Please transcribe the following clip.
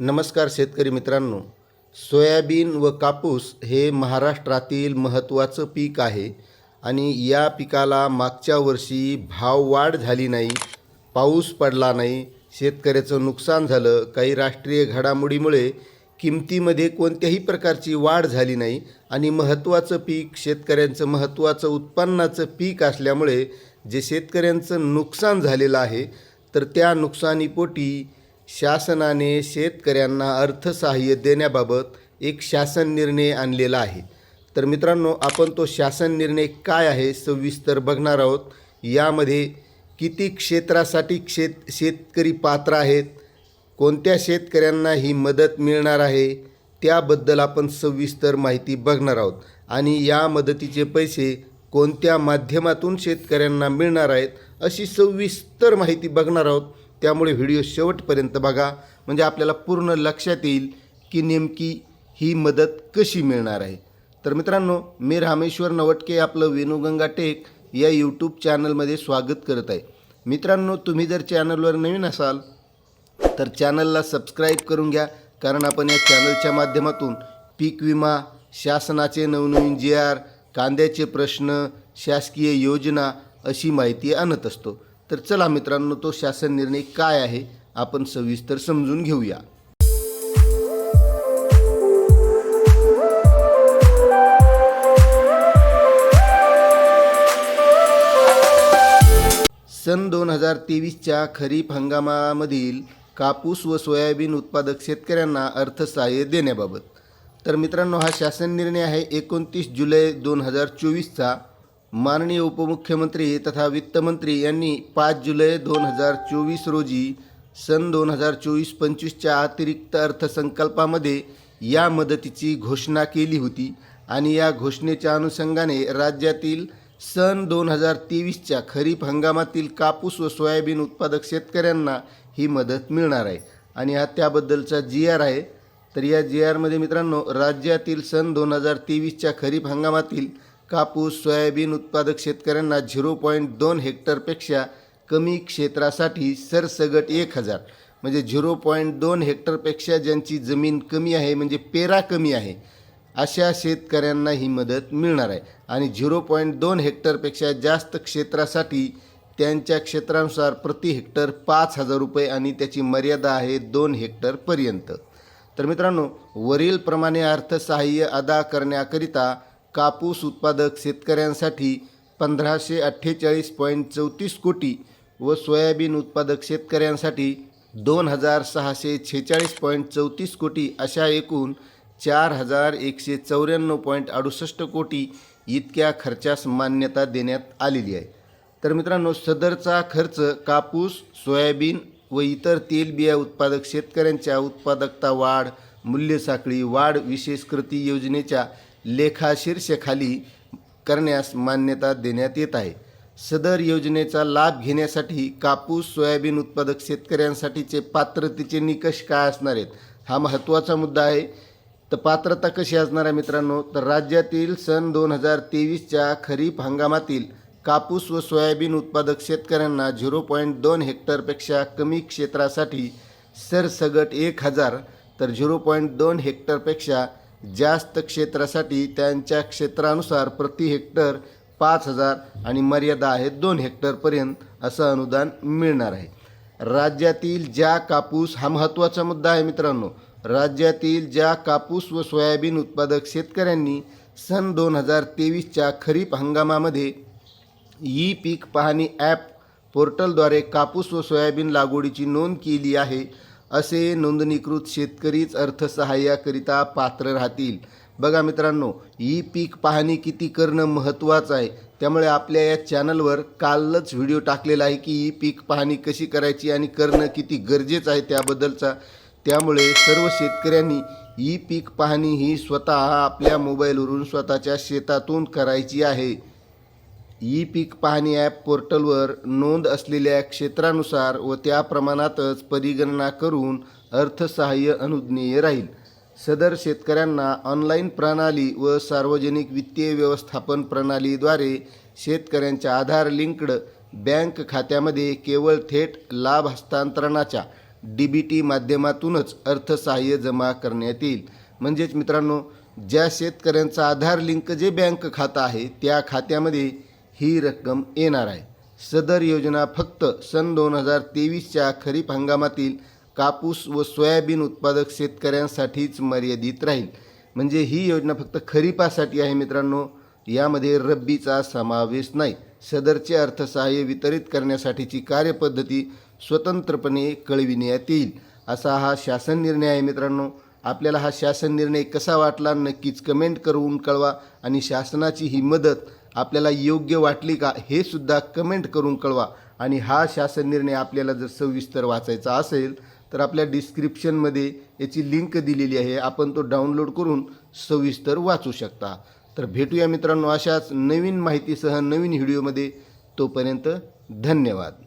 नमस्कार शेतकरी मित्रांनो. सोयाबीन व कापूस हे महाराष्ट्रातील महत्त्वाचं पीक आहे आणि या पिकाला मागच्या वर्षी भाव वाढ झाली नाही पाऊस पडला नाही शेतकऱ्याचं नुकसान झालं काही राष्ट्रीय घडामोडीमुळे किमतीमध्ये कोणत्याही प्रकारची वाढ झाली नाही आणि महत्त्वाचं पीक शेतकऱ्यांचं महत्त्वाचं उत्पन्नाचं पीक असल्यामुळे जे शेतकऱ्यांचं नुकसान झालेलं आहे तर त्या नुकसानीपोटी शासनाने शेतकऱ्यांना अर्थसहाय्य देण्याबाबत एक शासन निर्णय आणलेला आहे. तर मित्रांनो आपण तो शासन निर्णय काय आहे सविस्तर बघणार आहोत. यामध्ये किती क्षेत्रासाठी क्षेत शेतकरी पात्र आहेत कोणत्या शेतकऱ्यांना ही मदत मिळणार आहे त्याबद्दल आपण सविस्तर माहिती बघणार आहोत. आणि या मदतीचे पैसे कोणत्या माध्यमातून शेतकऱ्यांना मिळणार आहेत अशी सविस्तर माहिती बघणार आहोत. त्यामुळे व्हिडिओ शेवटपर्यंत बघा. म्हणजे आपल्याला पूर्ण लक्षात येईल की नेमकी ही मदत कशी मिळणार आहे. तर मित्रांनो मी रामेश्वर नवटके आपलं वेणुगंगा टेक या यूट्यूब चॅनलमध्ये स्वागत करत आहे. मित्रांनो तुम्ही जर चॅनलवर नवीन असाल तर चॅनलला सबस्क्राईब करून घ्या. कारण आपण या चॅनलच्या माध्यमातून पीक विमा शासनाचे नवनवीन जी आर कांद्याचे प्रश्न शासकीय योजना अशी माहिती आणत असतो. तर चला मित्रांनो तो शासन निर्णय काय आहे आपण सविस्तर समजून घेऊया. सन दोन हजार तेवीसच्या खरीप हंगामामधील कापूस व सोयाबीन उत्पादक शेतकऱ्यांना अर्थसहाय्य देण्याबाबत. तर मित्रांनो हा शासन निर्णय आहे एकोणतीस जुलै दोन हजार चोवीसचा. माननीय उपमुख्यमंत्री तथा वित्तमंत्री यांनी पाच जुलै दोन हजार चोवीस रोजी सन दोन हजार चोवीस पंचवीसच्या अतिरिक्त अर्थसंकल्पामध्ये या मदतीची घोषणा केली होती आणि या घोषणेच्या अनुषंगाने राज्यातील सन दोन हजार तेवीसच्या खरीप हंगामातील कापूस व सोयाबीन उत्पादक शेतकऱ्यांना ही मदत मिळणार आहे. आणि हा त्याबद्दलचा जी आर आहे. तर या जी आरमध्ये मित्रांनो राज्यातील सन दोन हजार तेवीसच्या खरीप हंगामातील कापूस सोयाबीन उत्पादक शेतकऱ्यांना झिरो पॉईंट दोन हेक्टरपेक्षा कमी क्षेत्रासाठी सरसगट एक हजार. म्हणजे झिरो पॉईंट दोन हेक्टरपेक्षा ज्यांची जमीन कमी आहे म्हणजे पेरा कमी आहे अशा शेतकऱ्यांना ही मदत मिळणार आहे. आणि झिरो पॉईंट दोन हेक्टरपेक्षा जास्त क्षेत्रासाठी त्यांच्या क्षेत्रानुसार प्रति हेक्टर पाच हजार रुपये आणि त्याची मर्यादा आहे दोन हेक्टरपर्यंत तर मित्रांनो वरीलप्रमाणे अर्थसहाय्य अदा करण्याकरिता कापूस उत्पादक शेतकऱ्यांसाठी पंधराशे अठ्ठेचाळीस पॉईंट चौतीस कोटी व सोयाबीन उत्पादक शेतकऱ्यांसाठी दोन हजार सहाशे छेचाळीस पॉईंट चौतीस कोटी अशा एकूण चार हजार एकशे चौऱ्याण्णव पॉईंट अडुसष्ट कोटी इतक्या खर्चास मान्यता देण्यात आलेली आहे. तर मित्रांनो सदरचा खर्च कापूस सोयाबीन व इतर तेलबिया उत्पादक शेतकऱ्यांच्या उत्पादकता वाढ मूल्यसाखळी वाढ विशेष कृती योजनेच्या लेखाशीर्षेखाली करण्यास मान्यता देण्यात येत आहे. सदर योजनेचा लाभ घेण्यासाठी कापूस सोयाबीन उत्पादक शेतकऱ्यांसाठीचे पात्रतेचे निकष काय असणार आहेत? हा महत्त्वाचा मुद्दा आहे. तर पात्रता कशी असणार आहे मित्रांनो? तर राज्यातील सन दोन हजार तेवीसच्या खरीप हंगामातील कापूस व सोयाबीन उत्पादक शेतकऱ्यांना झिरो पॉईंट दोन हेक्टरपेक्षा कमी क्षेत्रासाठी सरसगट एक हजार तर झिरो पॉईंट दोन हेक्टरपेक्षा जास्त क्षेत्रासाठी त्यांच्या क्षेत्रानुसार प्रति हेक्टर पाच हजार आणि मर्यादा आहे दोन हेक्टरपर्यंत असं अनुदान मिळणार आहे. राज्यातील ज्या कापूस हा महत्त्वाचा मुद्दा आहे मित्रांनो राज्यातील ज्या कापूस व सोयाबीन उत्पादक शेतकऱ्यांनी सन दोन हजार तेवीसच्या खरीप हंगामामध्ये ई पीक पाहणी ॲप पोर्टलद्वारे कापूस व सोयाबीन लागवडीची नोंद केली आहे असे नोंदणीकृत शेतकरीच अर्थसहाय्याकरिता पात्र राहतील. बघा मित्रांनो ई पीक पाहणी किती करणं महत्त्वाचं आहे. त्यामुळे आपल्या या चॅनलवर कालच व्हिडिओ टाकलेला आहे की ई पीक पाहणी कशी करायची आणि करणं किती गरजेचं आहे त्याबद्दलचा. त्यामुळे सर्व शेतकऱ्यांनी ई पीक पाहणी ही स्वतः आपल्या मोबाईलवरून स्वतःच्या शेतातून करायची आहे. ई पीक पाहणी ॲप पोर्टलवर नोंद असलेल्या क्षेत्रानुसार व त्या प्रमाणातच परिगणना करून अर्थसहाय्य अनुज्ञेय राहील. सदर शेतकऱ्यांना ऑनलाईन प्रणाली व सार्वजनिक वित्तीय व्यवस्थापन प्रणालीद्वारे शेतकऱ्यांच्या आधार लिंक्ड बँक खात्यामध्ये केवळ थेट लाभ हस्तांतरणाच्या डी बी टी माध्यमातूनच अर्थसहाय्य जमा करण्यात येईल. म्हणजेच मित्रांनो ज्या शेतकऱ्यांचा आधार लिंक जे बँक खातं आहे त्या खात्यामध्ये ही रक्कम येणार आहे. सदर योजना फक्त सन दोन हजार तेवीसच्या खरीप हंगामातील कापूस व सोयाबीन उत्पादक शेतकऱ्यांसाठीच मर्यादित राहील. म्हणजे ही योजना फक्त खरीपासाठी आहे मित्रांनो. यामध्ये रब्बीचा समावेश नाही. सदरचे अर्थसहाय्य वितरित करण्यासाठीची कार्यपद्धती स्वतंत्रपणे कळविण्यात येईल. असा हा शासन निर्णय आहे मित्रांनो. आपल्याला हा शासन निर्णय कसा वाटला नक्कीच कमेंट करून कळवा. आणि शासनाची ही मदत आपल्याला योग्य वाटली का हे सुद्धा कमेंट करून कळवा. आणि हा शासन निर्णय आपल्याला जर सविस्तर वाचायचा असेल तर आपल्या डिस्क्रिप्शनमध्ये याची लिंक दिलेली आहे. आपण तो डाउनलोड करून सविस्तर वाचू शकता. तर भेटूया मित्रांनो अशाच नवीन माहितीसह नवीन व्हिडिओमध्ये तोपर्यंत धन्यवाद.